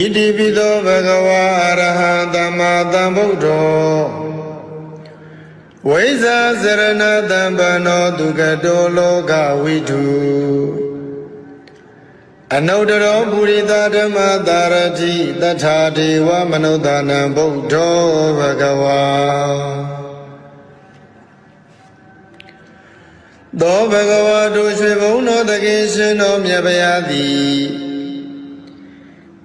ဣတိပိသောဘဂဝါအရဟံသမ္မာသမ္ဗုဒ္ဓောဝိဇာစရဏတံပနောဒုက္ကတောလောကဝိတုအနုတ္တရောပုရိသဓမ္မတာရတိတထာဒေဝမနုဿာနံဗုဒ္ဓောဘဂဝါသောဘဂဝါတို့ရွှေဘုံတော်တကိရှင်တော်မြတ်ဗျာသည်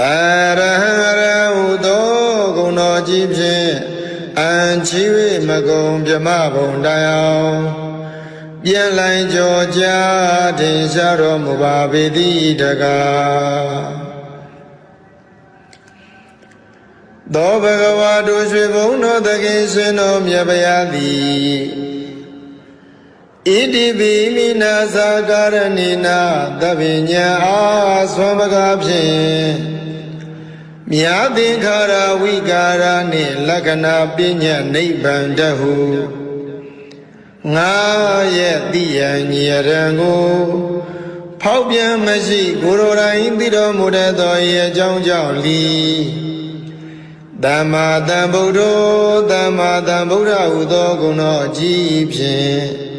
အရဟံရဟုသောဂုဏတော်ကြီးဖြင့်အံချီ၍မကုံမြမဘုံတိုင်အောင်ပြန်လိုင်ကြောကြထင်ရှားတော်မူပါပေသည်တကားသောဘဂဝါတို့ရွှေဘုံတော်သခင်ရှင်တော်မြတ်ဗျာသည်ဣတိပိမိနာသာကာရဏိနာသဗ္ဗညံအာသွမ်းပကားဖြင့် မြာသင်္ခါရဝိကာရနှင့်လက္ခဏာပညာနိဗ္ဗာန်တဟုငါရဲ့တိယံညီရံကိုဖောက်ပြန်မရှိကိုယ်တော်တိုင်သိတော်မူတတ်သောဤအကြောင်းကြောင့်လီသမ္မာသမ္ဗုဒ္ဓောသမ္မာသမ္ဗုဒ္ဓဟုသောဂုဏတော်အကြီးဖြင့်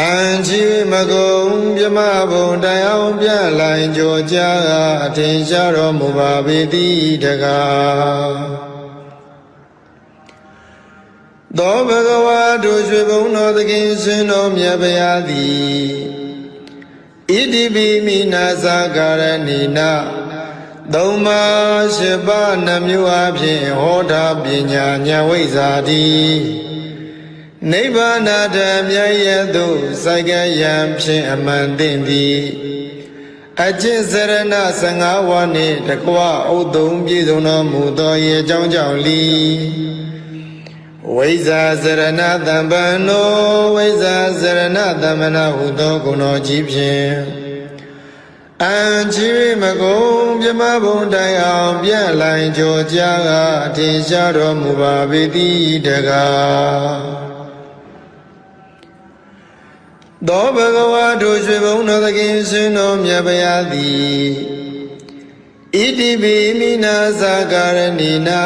အံချီမကုံမြမဘုံတရားပြလိုင်ကြောကြာအထင်ရှားတော်မူပါပေသည်တကားသောဘဂဝါတို့ရွှေဘုံတော်သခင်ရှင်တော်မြတ်ဗျာသည်ဣတိပိမိနာသာကာရဏိနာသုံးပါးရှိပါးနှမျိုးအဖြစ်ဟောတာပညာဉာဏ်ဝိဇ္ဇာတိ နိဗ္ဗာန်တမြတ်ရဲ့သို့စိုက်ကယံဖြင့်အမှန်သိသည်အကျင့်စရဏ15ဝါနှင့်တကွဥဒုံပြည့်စုံတော်မူသောရဲ့အကြောင်းကြောင့်လီဝိဇာစရဏတံပံနောဝိဇာစရဏတမ္မနာဟုသောဂုဏတော်ကြီးဖြင့်အံချီမကုံမြမဘုံတိုင်အောင်ပြန့်လိုင်ကြောကြာကအထင်ရှားတော်မူပါပေသည်တကား သောဘဂဝါတို့ရွှေဘုံတော်သခင်ရှင်တော်မြတ်ဗျာသည်ဣတိပိမိနာသာကာရဏိနာ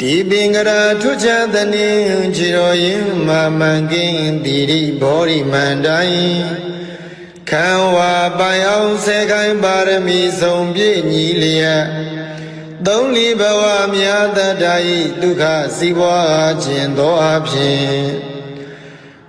ဒီပင်ကရာထွချသနေခြေတော်ရင်မာမန်ကင်းတိရိဘောရိမန္တိုင်ခံဝါပိုင်အောင်ဆေခိုင်းပါရမီဆုံးပြည့်ညီလျက်သုံးလီဘဝမြာတတ္တာဤဒုက္ခစီးပွားခြင်းသောအဖြစ်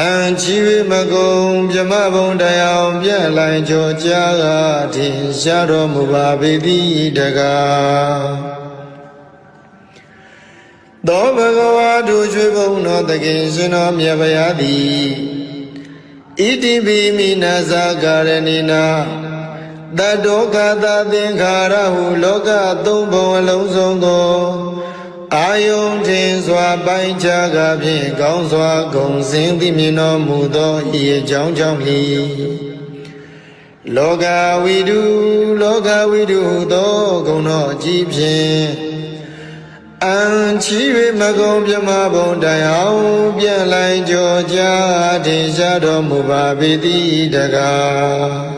အံချီဝမကုံမြမဘုံတရားပြန့်လိုင်ကြောကြာကထင်ရှားတော်မူပါပေသည်တကားသောဘဂဝါတို့ရွှေဘုံတော်တခင်ရှင်တော်မြတ်ဗျာသည်ဣတိပိမိနာဇာကာရဏိနာတတောကသာသင်္ခါရဟုလောကသုံးဘုံအလုံးစုံသော အာယုန်ထင်စွာပိုင်းခြားကဖြင့်ကောင်းစွာဂုံစင်သိမြင်တော်မူသောဤအကြောင်းကြောင့်လီလောကဝိတုလောကဝိတုသောဂုဏတော်အကြီးဖြင့်အံချီ၍မကုံပြမဘုံတိုင်အောင်ပြန်လိုက်ကြောကြာထင်ရှားတော်မူပါပေသည်တကား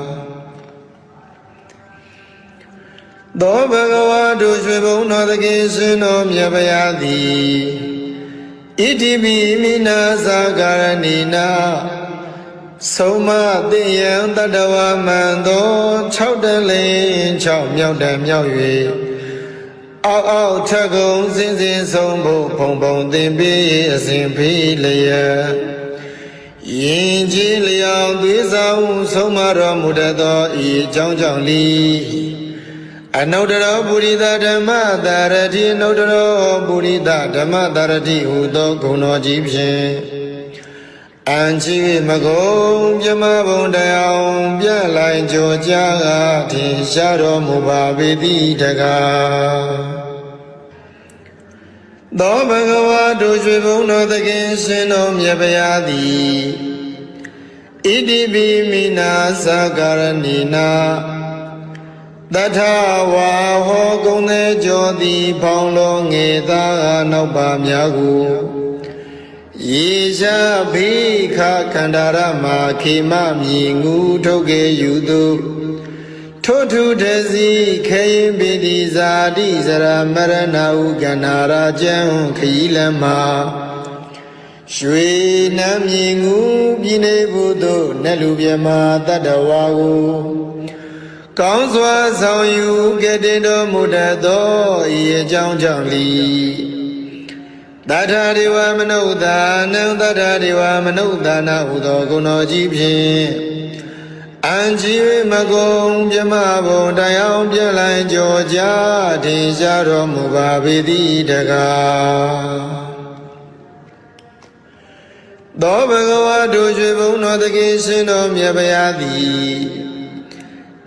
သောဘဂဝါတို့ရွှေဘုံတော်သခင်ရှင်တော်မြတ်ဗျာသည်ဣတိပိမိနာသာကာရဏိနာဆုံးမသိယံတတဝမံသော6တလင်း6မြောက်တံမြောက်၍အောက်အောက်ထကုံစင်စင်ဆုံးဖို့ဖုံဖုံသင်ပေးအစဉ်ဖေးလျက်ယင်ကြီးလျောင်သွေးဆောင်ဆုံးမတော်မူတတ်သောဤအကြောင်းကြောင့်လီ အနုတ္တရောပုရိသဓမ္မတာရတိအနုတ္တရောပုရိသဓမ္မတာရတိဟူသောဂုဏ်တော်ကြီးဖြင့်အန်ချီမကုံပြမဘုံတရားပြလိုက်ကြောကြကားထင်ရှားတော်မူပါပေတိတကားသောဘဂဝါတို့ရွှေဘုံတော်သခင်ရှင်တော်မြတ်ဗျာသည်ဣတိပိမိနာသကာရဏီနာ တထဝါဟောကုံသေးကြောသည်ဖောင်းလုံးငေသာနောက်ပါများကိုယေရှာဖိခခန္ဓာရမခေမမြည်ငူထုတ်ကေယူသူထိုထုတစီခေရင်ပိတိဇာတိစရမရဏဟုကန္နာရာကျံခီလမရွှေနမ်းမြည်ငူပြည်နေဘုသို့နတ်လူမြမတတ္တဝါကို ကောင်းစွာဆောင်ယူကတည်တော်မူတတ်သောဤအကြောင်းကြောင့်လီတထာဒေဝမနုဿာနံတထာဒေဝမနုဿာနာဟုသောဂုဏ်တော်ကြီးဖြင့်အံကြည်မကုံမြမဘုံတရားပြည့်လိုက်ကြောကြထင်ရှားတော်မူပါပေသည်တကားသောဘဂဝါတို့ရွှေဘုံတော်တခင်ရှင်တော်မြတ်ဗျာသည်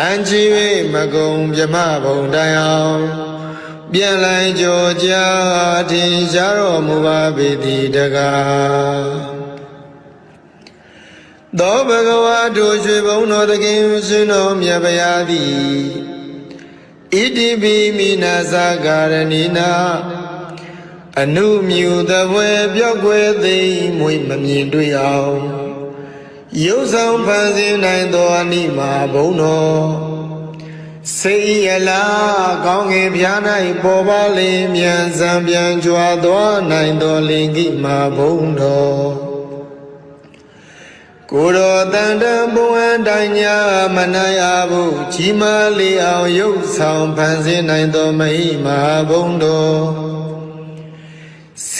အံချီ၍မကုံမြမဘုံတိုင်အောင်ပြန်လိုက်ကြောကြာထင်ရှားတော်မူပါပေသည်တကားသောဘဂဝါတို့ရွှေဘုံတော်သခင်ရှင်တော်မြတ်ဗျာသည်ဣတိပိမိနာသကာရဏီနာအနုမြူသဘွယ်ပြောက်ွယ်သိမ့်မွေမမြင်တွေ့အောင် ရုပ်ဆောင်ဖန်ဆင်းနိုင်သောအနိမာဘုံတော်စေရလားကောင်းငယ်ပြား၌ပေါ်ပါလေမြန်စံပြန်ကြွားသွားနိုင်သောလင်ကိမာဘုံတော်ကိုယ်တော်တန်တံဘဝတိုင်းညာမနိုင်အဘူးကြီးမားလေအောင်ရုပ်ဆောင်ဖန်ဆင်းနိုင်သောမဟိမာဘုံတော်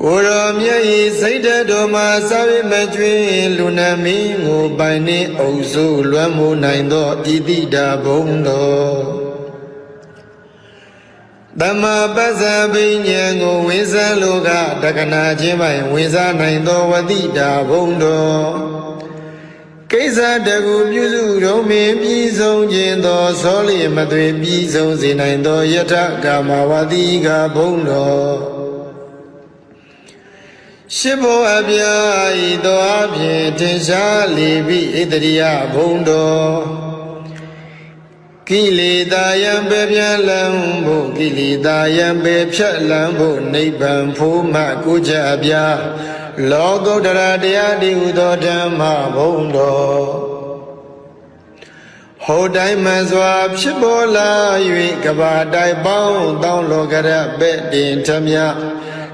ကိုရောမြတ်ဤစိတ်တတော်မှာစာဝိမကျွင်းလူနာမင်းကိုပိုင်နှင့်အုပ်စုလွမ်းမိုးနိုင်သောဣတိတာဘုံတော်တမပဇ္ဇဘိညာဉ်ကိုဝိဇ္ဇလောကတက္ကနာချင်းပိုင်ဝိဇ္ဇနိုင်သောဝတိတာဘုံတော်ကိစ္စတကူပြုစုတော်မင်းပြီးဆုံးခြင်းသောသောလျမသွေပြီးဆုံးစေနိုင်သောယထကာမဝတိကဘုံတော် ရှိဘောအပြာဤသောအဖြင့်ထင်ရှားလေပြီဣတရိယဘုံတော်ကိလေသာယံပေပြလံဖို့ကိလေသာယံပေဖြတ်လံဖို့နိဗ္ဗာန်ဖို့မှကိုကြအပြာလောကုတ္တရာတရားဒီဟုသောဓမ္မဘုံတော်ဟောတိုင်းမှန်စွာဖြစ်ပေါ်လာ၍ကဘာတိုင်ပေါင်းတောင်းလောကရပဲ့တင်ထမြ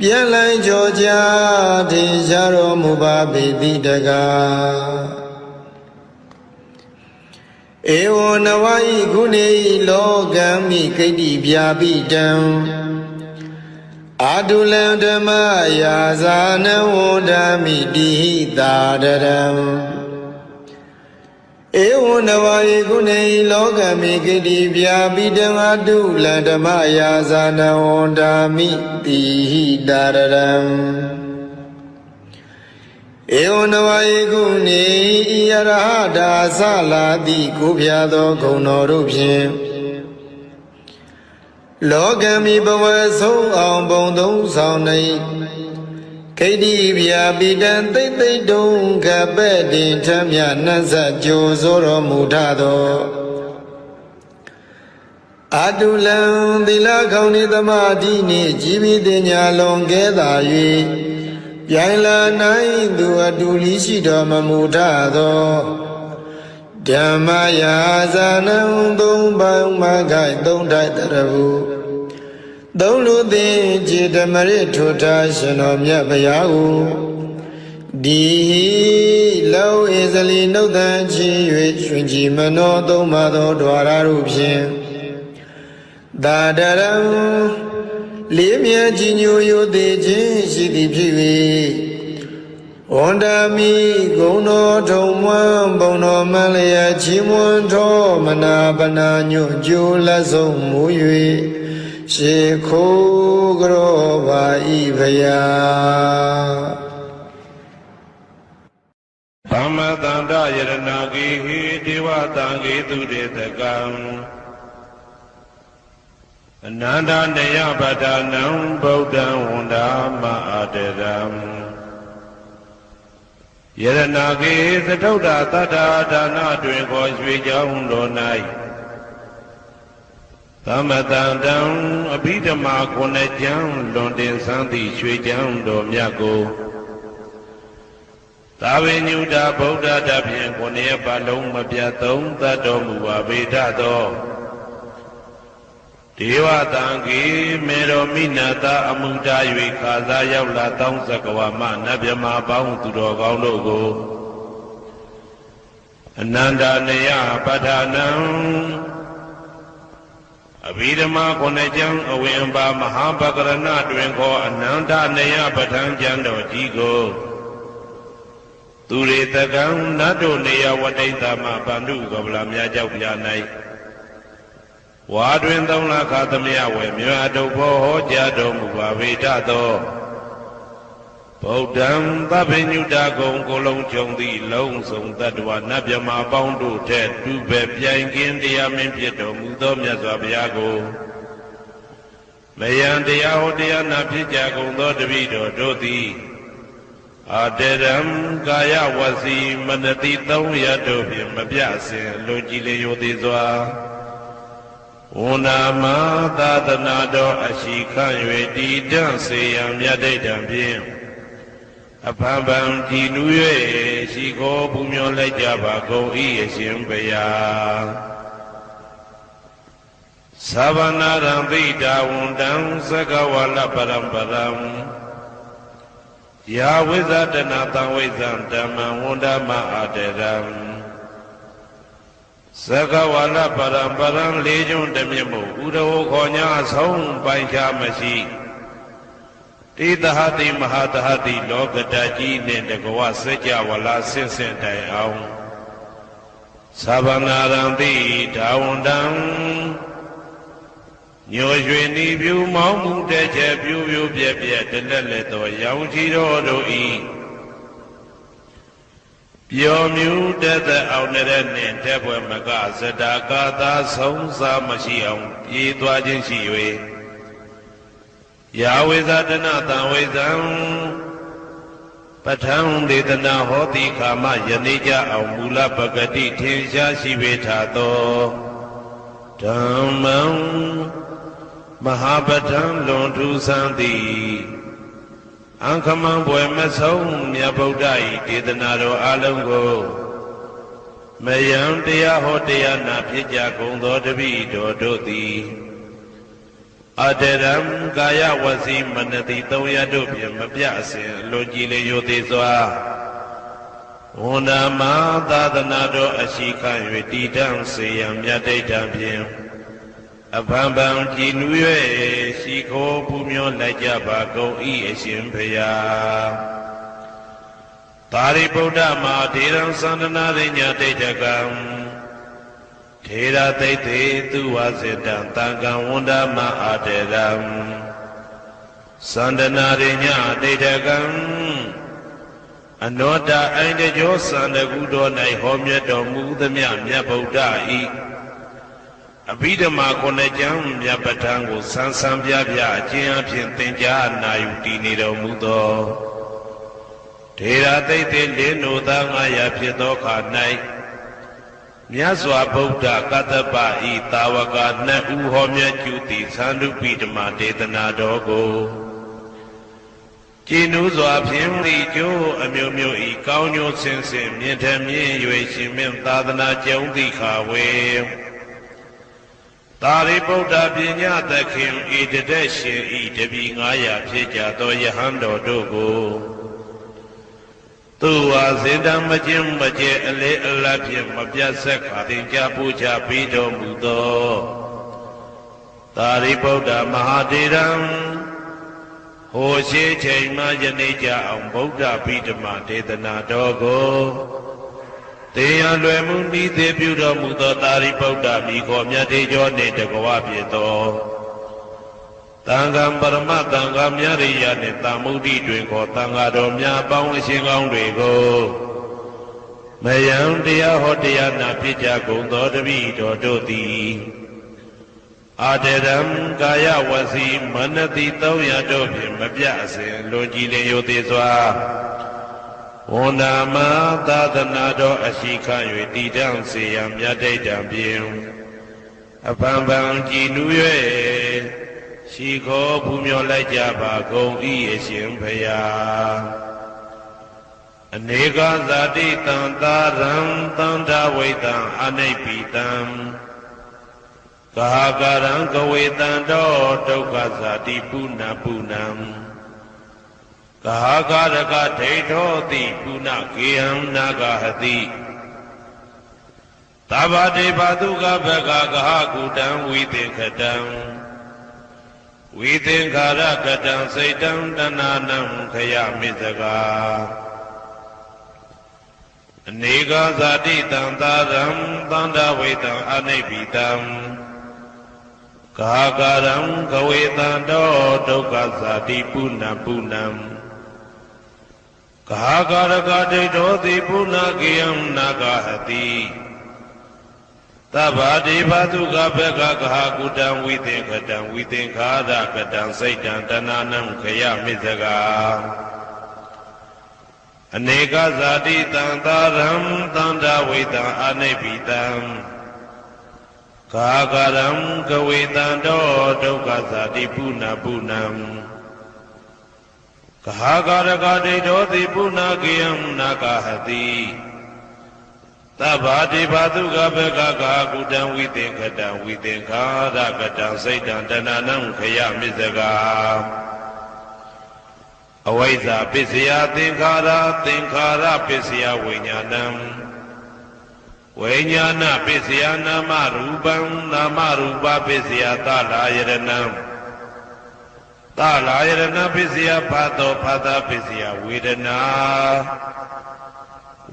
ပြန်လိုက်ကြောကြထင်ရှားတော်မူပါပေတိတကားဧဝနဝဤခုနေဤလောကံမိကိတ္တိပြာပိတံအာတုလံဓမ္မယာဇာနဝန္ဒမိတိဟိတာတရံ ဧဝနဝယေကုနေဤလောကမိကိတိပြာပိတံအာတုလံဓမ္မယာဇာနဝန္ဒမိတိဟိတာရံဧဝနဝယေကုနေဤယရဟတာသလာတိကိုဖျားသောဂုဏတော်တို့ဖြင့်လောကမီဘဝဆုံးအောင်ဘုံသုံးဆောင်နေ ခိတိဗျာပိတံသိမ့်သိမ့်တုံကပဲ့တင်ထမြနတ်ဆက်ကြိုဆိုတော်မူထသောအာတုလံသီလခေါင်းနေသမာဓိနှင့်ជីဝိတညာလွန်ကဲသာ၍ပြိုင်လာနိုင်သူအတူလီရှိတော်မမူထသောဓမ္မယာဇာနံသုံးပေါင်းမခိုင်သုံးထိုက်တရဟု သုံးလူသိจิตမရထုထားရှင်တော်မြတ်ဘုရားကိုဒီလောဧဇလီနှုတ်တန်ချီ၍ရှင်ကြည်မနောသုံးပါသောဓဝရတို့ဖြင့်သာဒရံလေးမြတ်ကြီးညိုယိုသေးခြင်းရှိသည်ဖြစ်၍ဝန္ဒမိဂုံတော်ထုံမွန်းဘုံတော်မလျက်ချီးမွမ်းတော်မနာပနာညွတ်ကြိုးလက်ဆုံးမူ၍ ရှေခိုးကြောပါဤဖယားသမ္မတန္တယရဏဂေဟိဒေဝတံဂေသူတေတကံအနန္တနေယပဒနံဗုဒ္ဓံဝန္ဒာမအာတရံယရဏဂေသထုဒ္ဓတတ္တာဒါနတွင်ခေါ်ရွှေကြောင်းတော်၌ သမတန္တံအဘိဓမ္မာခုနှစ်ကျမ်းလွန်တင်ဆန်းသည့်ရွှေကြောင်းတော်မြတ်ကိုသာဝေညုတာဗုဒ္ဓတဖြင့်ခုနှစ်ရက်ပတ်လုံးမပြတ်သုံးသတ်တော်မူပါဗေဒသောဒေဝတံကေမေတော်မိနာတာအမှုတာ၍ခါစားရောက်လာတောင်းစကဝါမနတ်မြမာပေါင်းသူတော်ကောင်းတို့ကိုအနန္တနေယပဋ္ဌာနံ အဘိဓမ္မာခုနှစ်ကျမ်းအဝင်ပါမဟာပကရဏတွင်ခေါ်အနန္တနေယပဋ္ဌာန်းကျမ်းတော်ကြီးကိုသူရေတကံနတ်တို့နေယဝတိတမဗန္ဓုကဗလာမြတ်ကြောက်ပြ၌ဝါတွင်သုံးလခသမယဝေမြတ်တုဘောဟောကြားတော်မူပါဝေဒသော ဗုဒ္ဓံသဗ္ဗညုတကုံကိုလုံးကြုံသည့်လုံးစုံတ attva နတ်မြမာပေါင်းတို့ထက်တူပဲပြိုင်ကင်းတရားမင်းဖြစ်တော်မူသောမြတ်စွာဘုရားကိုမယံတရားဟောတရားနာဖြစ်ကြကုန်သောတပည့်တော်တို့သည်အာတရံကာယဝစီမနတိသုံးရတို့ဖြင့်မပြစင်လူကြည်လေယောသေးစွာဝန္နာမသာသနာတော်အရှိခန့်၍တည်တံ့စေရန်မြတ်ဒိဋ္ဌံဖြင့် အဖန်ဖန်ကြည်နူး၍ရှိခိုးပူမျောလိုက်ကြပါကုန်၏အရှင်ဘုရားသဗ္ဗနာရံပိတာဝန္တံသကဝါလပရံပရံယာဝိဇာတနာတံဝိဇံဓမ္မံဝန္ဒမအာတရံသကဝါလပရံပရံလေးကျွန်းတမြင့်မို့ဥဒဝခေါ်ညာဆုံးပိုင်ချမရှိ တိတဟတိမဟာတဟတိလောကတကြီးနှင့်တကဝစัจ java လာဆင့်ဆင့်တိုင်အောင်သဗ္ဗနာရံတိဒါဝန္တံညိုရွှေနီပြူမောင်းမှုတဲ့ချက်ပြူပြူပြက်ပြက်တလက်လက်သောရောင်ချီတော်တို့ဤပျော်မြူတက်သက်အောင်တဲ့နှင့်တက်ပွဲမကဇတာကာသာဆုံးစားမရှိအောင်ပြေးသွားခြင်းရှိ၍ ယာဝေဇာတနာတံဝေဇံပဋ္ဌံဒေသနာဟောတိခာမယနေ့ကြအောင်မူလပဂတိထင်ရှားရှိပေထသောဓမ္မံမဟာပဋ္ဌံလွန်ထူးဆန်းသည်အံခမံဘွယ်မဆုံးမြတ်ဗုဒ္ဓဤဒေသနာတော်အလုံးကိုမယံတရားဟောတရားနာဖြစ်ကြကုန်သောတပည့်တော်တို့သည် အတရံကာယဝစီမနတိသုံးရတို့ဖြင့်မပြအစဉ်အလွန်ကြည်လင်ရိုသေစွာဝန္ဒမသာသနာတော်အရှိခံ၍တည်တံ့စေရန်မြတ်တိတ်တံဖြင့်အဘံဗံကြည်နူး၍ရှိခိုးပူမျောလိုက်ကြပါကုန်၏အရှင်ဖရာသာရိပုတ္တမဟာဒေရံသန္တနာရိညာတိတ်တကံ ထေရသိတ်တေသူဝစေတံတံကံဝန္ဒမအာတေရံသန္တနာရိညာတိတ်တကံအနောတအိုင်တကြောသန္တကုတော်၌ဟောမြတ်တော်မူသမျှမြတ်ဗုဒ္ဓဤအဘိဓမ္မာခုနှစ်ကျမ်းမြတ်ပဋ္ဌာန်းကိုဆန်းဆန်းပြပြအကျဉ်းအဖြစ်သင်ကြားနာယူတည်နေတော်မူသောထေရသိတ်တေလင်းနိုသား900ဖြစ်သောခါ၌ မြတ်စွာဘုရားကတ္တပဤတာဝကနှစ်ဦးဟောမြတ်ကျူသည်သန္ဓုပိဓမ္မာဒေသနာတော်ကိုကျင်းဥစွာဖြင့်ဒီကျိုးအမျိုးမျိုးဤကောင်းကျိုးဆင်းဆင်းမြင့်ထမြင့်၍ရှင်မင်းသာသနာကျုံသည့်ခါဝေသာရိပုတ္တပညာသခင်ဤတတဲ့ရှင်ဤတပည့်900ဖြစ်ကြသောယဟန်တော်တို့ကို သူဝါစေတံမကျင်းမကျဲအလေအလတ်ဖြင့်မပြတ်ဆက်ခါတင်ကြပူချပြီးတော်မူသောသာရိပုတ္တမဟာတေရံဟိုရှိချိန်မှယနေ့ကြအောင်ဗုဒ္ဓဗိဓမ္မာဒေသနာတော်ကိုတေယံလွယ်မှုဤသေးပြုတော်မူသောသာရိပုတ္တမိခေါ်မြတ်တေကျော်နှင့်တကွာဖြစ်သော တန်ခါပရမတန်ခါမြရိယနှင့်တာမုဒ္ဒိတွင်ခေါ်တန်ခါတော်များပေါင်းအရှင်ကောင်းတွေကိုမယံတရားဟောတရားနာဖြစ်ကြကုန်သောတပည့်တော်တို့သည်အာတရံကာယဝစီမနတိ300တို့ဖြင့်မပြအစဉ်လွန်ကြည်လင်ယိုသေးစွာဝန္ဒာမသာသနာတော်အရှိခ၍တည်တံ့စေရန်မြတ်တိတ်တံဖြင့်အပံပံကြည်နူး၍ ရှိခေါ်ပူမျောလိုက်ကြပါကုန်၏အရှင်ဖရာအနေကဇာတိတံသာရံတန္တဝိတံအနိပိတံကာကရံကဝေတံတောဒုက္ခဇာတိပုဏ္ဏပုဏ္ဏံကာကရကဒိဋ္ဌောတိပုဏ္ဏကေယံနာဂဟတိသဗ္ဗတေဘသုကဘဂကဟကုတံဝိသင်္ခတံ ဝိသင်္ခာရကတံစိတ်တံတဏနံခယမိစကာအနေကဇာတိတံသာရံသန္တာဝိတံအနိပိတံကာကရံကဝေတံတောဒုက္ခဇာတိပုဏ္ဏပုဏ္ဏံကာကရကဒိဋ္ဌောတိပုဏ္ဏကေယံနာဂဟတိ သဗ္ဗတိဘာတုကဘကကဟာကုတံဝိသင်္ခတံဝိသင်္ခာရကတံစိတ်တံတဏနံခယမိစကာအနေကဇာတိတံသာရံတန္တဝိတံအနိပိတံကာကရံကဝေတံတောဒုက္ခဇာတိပုဏ္ဏပုဏ္ဏံကာကရကဒိဋ္ဌောတိပုဏ္ဏကေယံနာဂဟတိ သဗ္ဗတိဘာတုကဘကကာကုတံဝိသင်္ခတံဝိသင်္ခာရကတံစိတ်တံတဏနံခယမိစကာအဝိဇ္ဇာပစ္စယသင်္ခါရသင်္ခါရပစ္စယဝိညာဏံဝိညာဏပစ္စယနာမရူပံနာမရူပပစ္စယသလာယရဏံသလာယရဏပစ္စယဖတ်တော်ဖတ်တာပစ္စယဝေဒနာ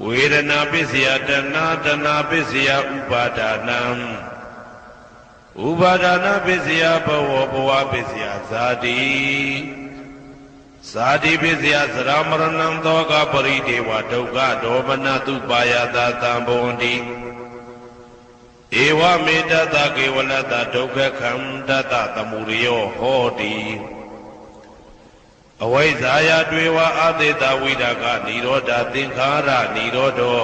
ဝေဒနာပစ္စယတဏတဏပစ္စယဥပါဒနာဥပါဒနာပစ္စယဘဝဘဝပစ္စယဇာတိဇာတိပစ္စယသရမရဏံသောကပရိဒေဝဒုက္ခဒေါမနတုပါယတာတံဘဝန္တိဧဝမေတ္တကေဝလတဒုက္ခခန္တတသမုရိယောဟောတိ အဝိဇ္ဇာယတွေဝအသေတဝိဒါကនិရောဓသင်္ခါရនិရောဓော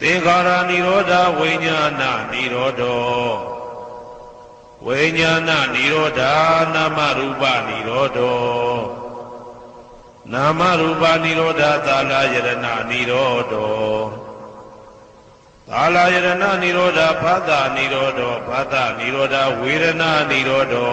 သင်္ခါရនិရောဓဝိညာဏនិရောဓောဝိညာဏនិရောဓနာမရူပនិရောဓော နာမရူပនិရောဓသာလယရဏនិရောဓောသာလယရဏនិရောဓဖသនិရောဓောဖသនិရောဓဝေဒနာនិရောဓော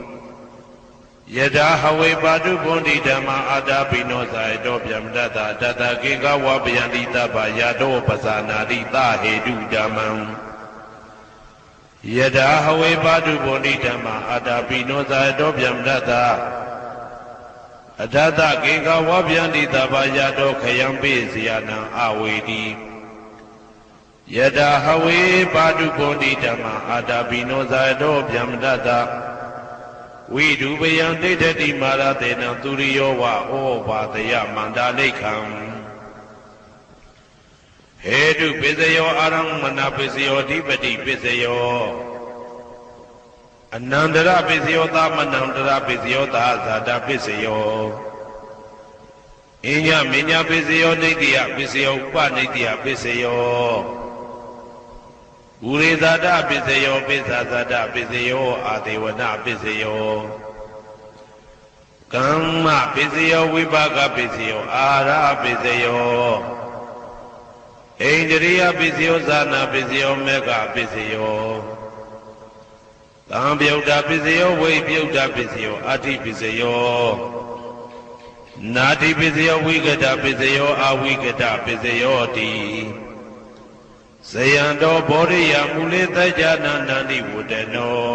ယထာဟဝေပါတုဗုန်တိဓမ္မာအာတာပိနောဇာယတောဗျမတတတတကေကဝပယန္တိတပယာတောပဇာနာတိသဟေတုဓမ္မံယထာဟဝေပါတုဗုန်တိဓမ္မာအာတာပိနောဇာယတောဗျမတတအထသကေကဝဗျန္တိတဘာယတောခယံပိစီယနံအဝေတိယတဟဝေပါတုကောတိဓမ္မာအာတာပိနောဇာတောဗျမတတ ဝိဒုပယံဒိဋ္ဌတိမာရတေနံသူရိယောဝဩဘာတယမန္တာလိခံဟေတုပိစယောအာရမဏပိစယောဓိပတိပိစယောအနန္တရပစ္စယောသမနန္တရပစ္စယောသာဇာတာပစ္စယောအညမညာပစ္စယောဒိဋ္ဌိယပစ္စယောဥပနိဋ္ဌိယပစ္စယော ဝိရေဇာတပစ္စယောပိစ္ဆာဇာတပစ္စယောအာဒေဝနာပစ္စယောကမ္မပစ္စယောဝိပါကပစ္စယောအာရပစ္စယောဣန္ဒြိယပစ္စယောဇာနာပစ္စယောမေဃပစ္စယောသံပြုတ်တာပစ္စယောဝိပြုတ်တာပစ္စယောအာတိပစ္စယောနာတိပစ္စယောဝိကတပစ္စယောအာဝိကတပစ္စယောတိ ဇယံတော်ဘောရိယမူလေတကြနာနန္တိဝတ္တနော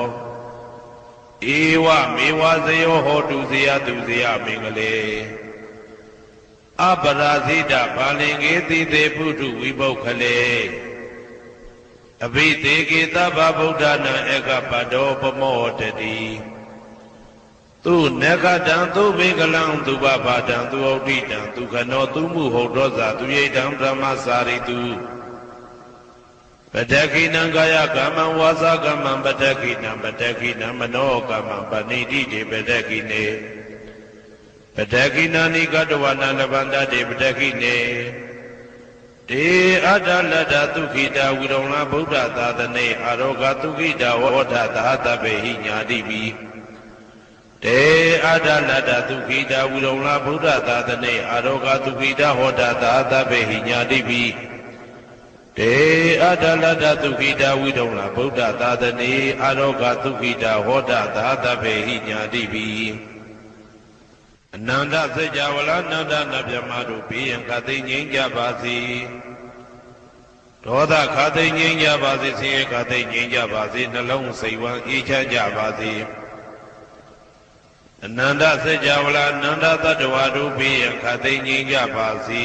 ဧဝမေဝဇယောဟောတုဇယသူဇယမင်္ဂလေအပရာဇိတဘာလင်္ကေတိတေပုထုဝိပုခလေအဘိသေကေသဗ္ဗဗုဒ္ဓနာဧကပတောပမောတတိသူနဂတံသူဘေကလံသူဘဘာတံသူဩတိတံသူခနောသူမှုဟုတ်တော်သာသူရိတံဗြဟ္မစာရိတု ပတခိနံကာယကမ္မံဝါစာကမ္မံပတခိနံပတခိနံမနောကမ္မံပဏိတိတေပတခိနေပတခိနာနိကတဝနာလဗန္တတေပတခိနေတေအတ္တလတ္တသုခိတာဝိရုံလာဗုဒ္ဓသာသနေအာရောဂသုခိတာဝေါထသာတဗေဟိညာတိပိတေအတ္တလတ္တသုခိတာဝိရုံလာဗုဒ္ဓသာသနေအာရောဂသုခိတာဟောထသာတဗေဟိညာတိပိ တေအတ္တလတ္တသုခိတာဝိရုံလာဗုဒ္ဓသာသနေအာရောဂသုခိတာဟောထသာတဗေဟိညာတိပိအနန္တစေကြဝဠာနန္ဒနဗျမတို့ဘေးရန်ခသိငြိမ်းကြပါစေဒေါသခသိငြိမ်းကြပါစေဆင်းရဲခသိငြိမ်းကြပါစေနှလုံးစိတ်ဝမ်းအေးချမ်းကြပါစေအနန္တစေကြဝဠာနန္ဒတတ္တဝါတို့ဘေးရန်ခသိငြိမ်းကြပါစေ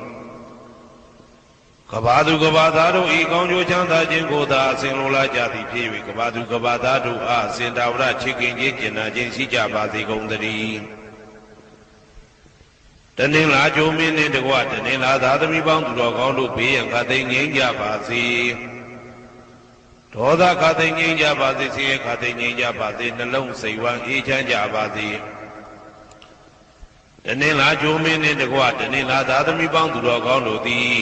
ကဘာသူကဘာသားတို့ဤကောင်းကျိုးချမ်းသာခြင်းကိုသာအစဉ်လိုလားကြသည်ဖြစ်၍ကဘာသူကဘာသားတို့အားအစဉ်တာဝရချစ်ခင်ခြင်းကျင်နာခြင်းရှိကြပါစေကုန်သတည်းတနင်္လာကျိုးမင်းနှင့်တကွတနင်္လာသာသမီပေါင်းသူတော်ကောင်းတို့ဘေးရန်ခသိငြိမ်းကြပါစေဒေါသခသိငြိမ်းကြပါစေဆင်းရဲခသိငြိမ်းကြပါစေနှလုံးစိတ်ဝမ်းအေးချမ်းကြပါစေတနင်္လာကျိုးမင်းနှင့်တကွတနင်္လာသာသမီပေါင်းသူတော်ကောင်းတို့သည်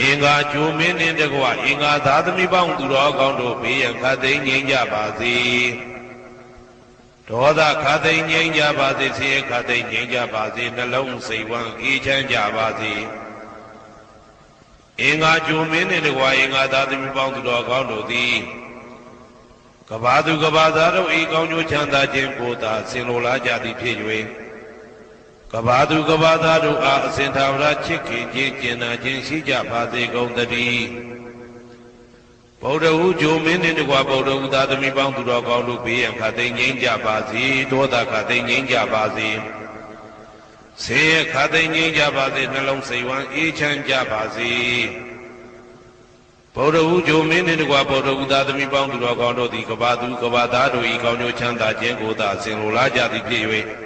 အင်္ဂါကျိုမင်းနှင့်တကွအင်္ဂါသာသမီပေါင်းသူတော်ကောင်းတို့ဘေးရန်ခတ်သိမ်းငြိမ်းကြပါစေဒေါသခတ်သိမ်းငြိမ်းကြပါစေဆင်းရဲခတ်သိမ်းငြိမ်းကြပါစေနှလုံးစိတ်ဝမ်းအေးချမ်းကြပါစေအင်္ဂါကျိုမင်းနှင့်တကွအင်္ဂါသာသမီပေါင်းသူတော်ကောင်းတို့သည်ကဘာသူကဘာသားတို့ဤကောင်းကျိုးချမ်းသာခြင်းကိုသာဆင်လိုလားကြသည်ဖြစ်၍ ကဘာသူကဘာသားတို့အားအစဉ်သာဝရချစ်ခင်ခြင်းကျင်နာခြင်းရှိကြပါစေကုန်သတည်းဗုဒ္ဓဟူဂျိုမင်းနှင့်တကွာဗုဒ္ဓဟူသာသမီပေါင်းသူတော်ကောင်းတို့ဘေးရန်ခတ်သိမ်းငြိမ်းကြပါစေဒေါသခတ်သိမ်းငြိမ်းကြပါစေဆေးရခတ်သိမ်းငြိမ်းကြပါစေနှလုံးစိတ်ဝမ်းအေးချမ်းကြပါစေဗုဒ္ဓဟူဂျိုမင်းနှင့်တကွာဗုဒ္ဓဟူသာသမီပေါင်းသူတော်ကောင်းတို့သည်ကဘာသူကဘာသားတို့ဤကောင်းကျိုးချမ်းသာခြင်းကိုသာဆင်လိုလားကြသည်ဖြစ်၍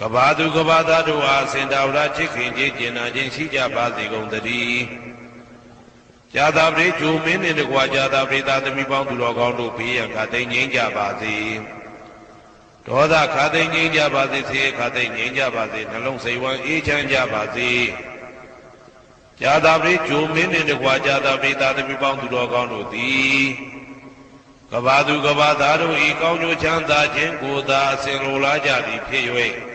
ကဘာသူကဘာသားတို့အားစင်တာဝရချစ်ခင်ခြင်းကျင်နာခြင်းရှိကြပါစေကုန်သတည်းဇာတာပရိဂျိုမင်းနှင့်တကွာဇာတာပရိသားသမီးပေါင်းသူတော်ကောင်းတို့ဘေးရန်ခတ်သိမ်းငြိမ်းကြပါစေဒေါသခတ်သိမ်းငြိမ်းကြပါစေဆေးခတ်သိမ်းငြိမ်းကြပါစေနှလုံးစိတ်ဝမ်းအေးချမ်းကြပါစေဇာတာပရိဂျိုမင်းနှင့်တကွာဇာတာပရိသားသမီးပေါင်းသူတော်ကောင်းတို့သည်ကဘာသူကဘာသားတို့ဤကောင်းကျိုးချမ်းသာခြင်းကိုသာအစဉ်လိုလားကြသည်ဖြစ်၍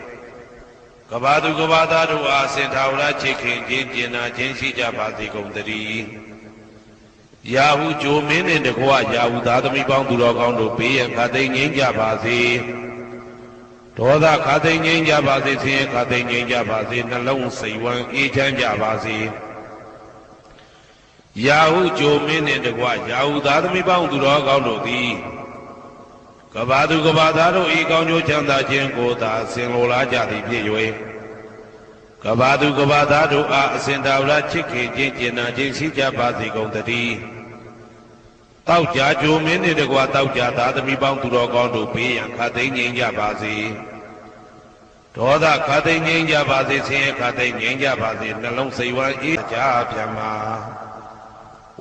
ကဘာသူကဘာသားတို့အားစင်ထာဝရချစ်ခင်ခြင်းကျင်နာခြင်းရှိကြပါစေကုန်သတည်းယာဟုဂျိုမင်းနှင့်တကွယာဟုသားသမီးပေါင်းသူတော်ကောင်းတို့ဘေးရန်ခတ်သိမ်းငြိမ်းကြပါစေဒေါသခတ်သိမ်းငြိမ်းကြပါစေဆင်းရဲခတ်သိမ်းငြိမ်းကြပါစေနှလုံးစိတ်ဝမ်းအေးချမ်းကြပါစေယာဟုဂျိုမင်းနှင့်တကွယာဟုသားသမီးပေါင်းသူတော်ကောင်းတို့သည် ကဘာသူကဘာသားတို့ဤကောင်းကျိုးချမ်းသာခြင်းကိုသာဆင်လိုလားကြသည်ဖြစ်၍ကဘာသူကဘာသားတို့အားအစဉ်တော်ရချစ်ခင်ခြင်းကျင်နာခြင်းရှိကြပါစေကုန်သတည်းတောက်ကြကြိုမင်းနှင့်တကွာတောက်ကြသားသမီးပေါင်းသူတော်ကောင်းတို့ဘေးရန်ခတ်သိမ်းငြိမ်းကြပါစေဒေါသခတ်သိမ်းငြိမ်းကြပါစေဆင်းရဲခတ်သိမ်းငြိမ်းကြပါစေနှလုံးစိတ်ဝမ်းအေးကြပြမှာ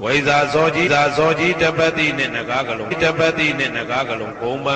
ဝိဇာဇောကြီးသာဇောကြီးတပတိနှင့်နဂါကလုံးတပတိနှင့်နဂါကလုံးဂုံပံ